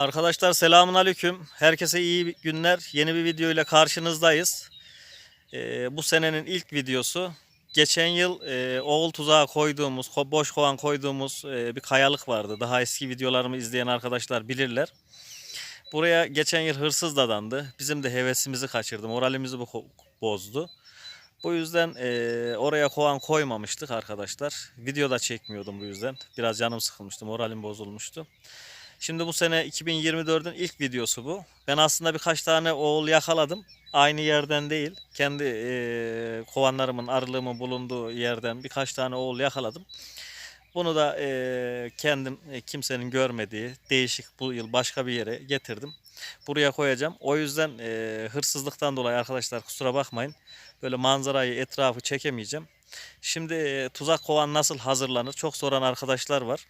Arkadaşlar selamun aleyküm. Herkese iyi günler. Yeni bir video ile karşınızdayız. Ee, bu senenin ilk videosu. Geçen yıl e, oğul tuzağı koyduğumuz, ko- boş kovan koyduğumuz e, bir kayalık vardı. Daha eski videolarımı izleyen arkadaşlar bilirler. Buraya geçen yıl hırsız dadandı. Bizim de hevesimizi kaçırdı. Moralimizi bozdu. Bu yüzden e, oraya kovan koymamıştık arkadaşlar. Video da çekmiyordum bu yüzden. Biraz canım sıkılmıştı, moralim bozulmuştu. Şimdi bu sene 2024'ün ilk videosu bu. Ben aslında birkaç tane oğul yakaladım. Aynı yerden değil. Kendi eee, kovanlarımın, arılığımın bulunduğu yerden birkaç tane oğul yakaladım. Bunu da eee, kendim e, kimsenin görmediği değişik bu yıl başka bir yere getirdim. Buraya koyacağım. O yüzden eee, hırsızlıktan dolayı arkadaşlar kusura bakmayın. Böyle manzarayı, etrafı çekemeyeceğim. Şimdi eee, tuzak kovan nasıl hazırlanır? Çok soran arkadaşlar var.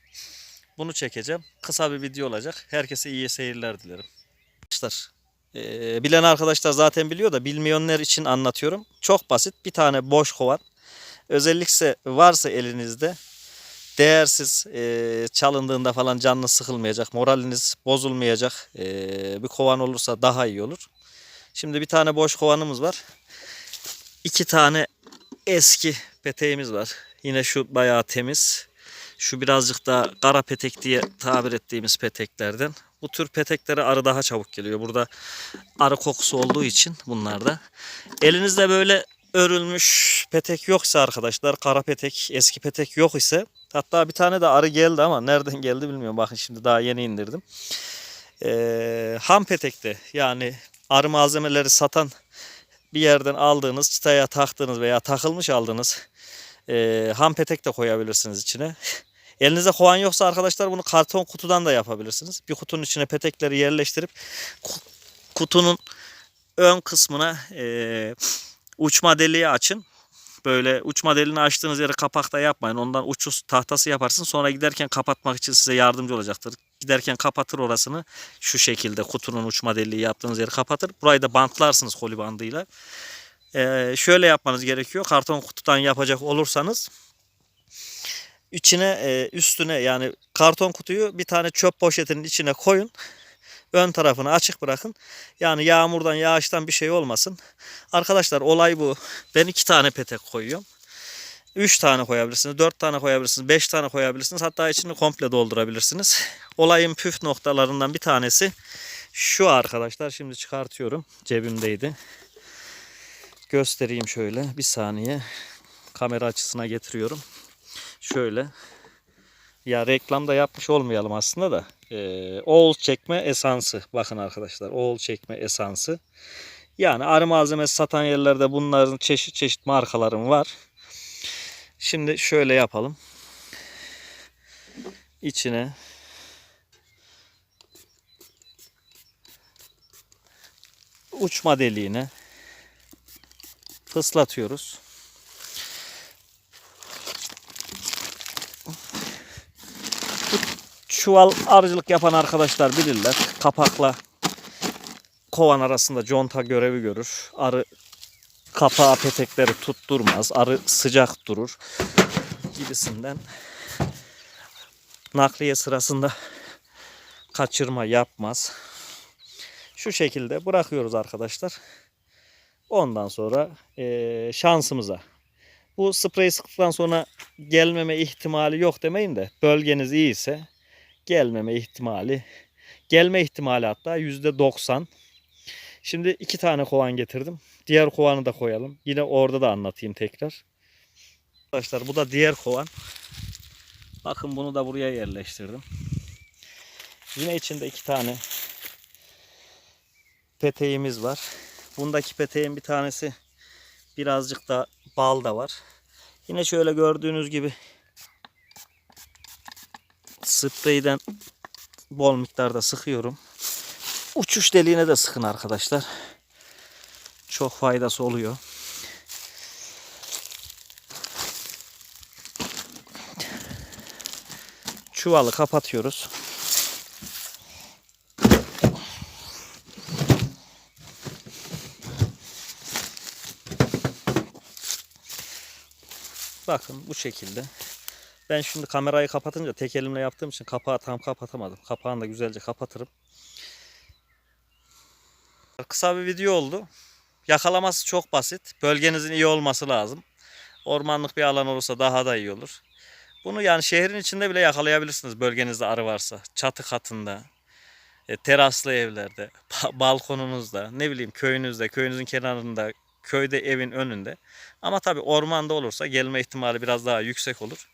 Bunu çekeceğim. Kısa bir video olacak. Herkese iyi seyirler dilerim. Arkadaşlar, eee, bilen arkadaşlar zaten biliyor da bilmeyenler için anlatıyorum. Çok basit. Bir tane boş kovan. Özellikle varsa elinizde değersiz eee, çalındığında falan canınız sıkılmayacak, moraliniz bozulmayacak eee, bir kovan olursa daha iyi olur. Şimdi bir tane boş kovanımız var. İki tane eski peteğimiz var. Yine şu bayağı temiz. Şu birazcık da kara petek diye tabir ettiğimiz peteklerden. Bu tür peteklere arı daha çabuk geliyor. Burada arı kokusu olduğu için bunlarda. Elinizde böyle örülmüş petek yoksa arkadaşlar kara petek eski petek yok ise hatta bir tane de arı geldi ama nereden geldi bilmiyorum. Bakın şimdi daha yeni indirdim. Ee, ham petekte yani arı malzemeleri satan bir yerden aldığınız çıtaya taktığınız veya takılmış aldığınız e, ham petek de koyabilirsiniz içine. Elinizde kovan yoksa arkadaşlar bunu karton kutudan da yapabilirsiniz. Bir kutunun içine petekleri yerleştirip ku- kutunun ön kısmına e, uçma deliği açın. Böyle uçma deliğini açtığınız yere kapakta yapmayın. Ondan uçuş tahtası yaparsın. Sonra giderken kapatmak için size yardımcı olacaktır. Giderken kapatır orasını. Şu şekilde kutunun uçma deliği yaptığınız yeri kapatır. Burayı da bantlarsınız koli bandıyla. Ee, şöyle yapmanız gerekiyor. Karton kutudan yapacak olursanız içine e, üstüne yani karton kutuyu bir tane çöp poşetinin içine koyun. Ön tarafını açık bırakın. Yani yağmurdan yağıştan bir şey olmasın. Arkadaşlar olay bu. Ben iki tane petek koyuyorum. Üç tane koyabilirsiniz, dört tane koyabilirsiniz, beş tane koyabilirsiniz. Hatta içini komple doldurabilirsiniz. Olayın püf noktalarından bir tanesi şu arkadaşlar. Şimdi çıkartıyorum. Cebimdeydi. Göstereyim şöyle. Bir saniye. Kamera açısına getiriyorum. Şöyle. Ya reklam da yapmış olmayalım aslında da. Ee, oğul çekme esansı. Bakın arkadaşlar. Oğul çekme esansı. Yani arı malzemesi satan yerlerde bunların çeşit çeşit markaların var. Şimdi şöyle yapalım. İçine uçma deliğine fıslatıyoruz. Çuval arıcılık yapan arkadaşlar bilirler. Kapakla kovan arasında conta görevi görür. Arı kapağı petekleri tutturmaz. Arı sıcak durur. Gibisinden. Nakliye sırasında kaçırma yapmaz. Şu şekilde bırakıyoruz arkadaşlar. Ondan sonra eee, şansımıza. Bu spreyi sıktıktan sonra gelmeme ihtimali yok demeyin de bölgeniz iyiyse gelmeme ihtimali gelme ihtimali hatta yüzde 90. Şimdi iki tane kovan getirdim. Diğer kovanı da koyalım. Yine orada da anlatayım tekrar. Arkadaşlar bu da diğer kovan. Bakın bunu da buraya yerleştirdim. Yine içinde iki tane peteğimiz var. Bundaki peteğin bir tanesi birazcık da bal da var. Yine şöyle gördüğünüz gibi spreyden bol miktarda sıkıyorum. Uçuş deliğine de sıkın arkadaşlar. Çok faydası oluyor. Çuvalı kapatıyoruz. Bakın bu şekilde Ben şimdi kamerayı kapatınca tek elimle yaptığım için kapağı tam kapatamadım. Kapağını da güzelce kapatırım. Kısa bir video oldu. Yakalaması çok basit. Bölgenizin iyi olması lazım. Ormanlık bir alan olursa daha da iyi olur. Bunu yani şehrin içinde bile yakalayabilirsiniz bölgenizde arı varsa. Çatı katında, e, teraslı evlerde, ba- balkonunuzda, ne bileyim köyünüzde, köyünüzün kenarında, köyde evin önünde. Ama tabii ormanda olursa gelme ihtimali biraz daha yüksek olur.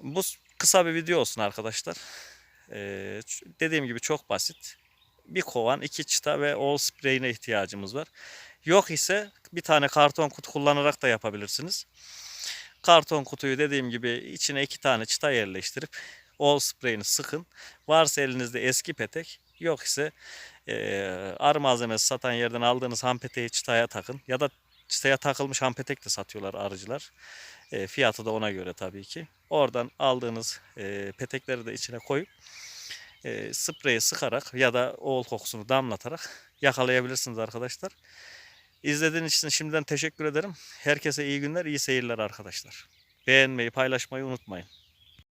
Bu kısa bir video olsun arkadaşlar. Ee, dediğim gibi çok basit. Bir kovan, iki çıta ve all spreyine ihtiyacımız var. Yok ise bir tane karton kutu kullanarak da yapabilirsiniz. Karton kutuyu dediğim gibi içine iki tane çıta yerleştirip all spreyini sıkın. Varsa elinizde eski petek, yok ise eee arı malzemesi satan yerden aldığınız ham peteği çıtaya takın. Ya da çıtaya takılmış ham petek de satıyorlar arıcılar. E, fiyatı da ona göre tabii ki. Oradan aldığınız e, petekleri de içine koyup e, spreyi sıkarak ya da oğul kokusunu damlatarak yakalayabilirsiniz arkadaşlar. İzlediğiniz için şimdiden teşekkür ederim. Herkese iyi günler, iyi seyirler arkadaşlar. Beğenmeyi, paylaşmayı unutmayın.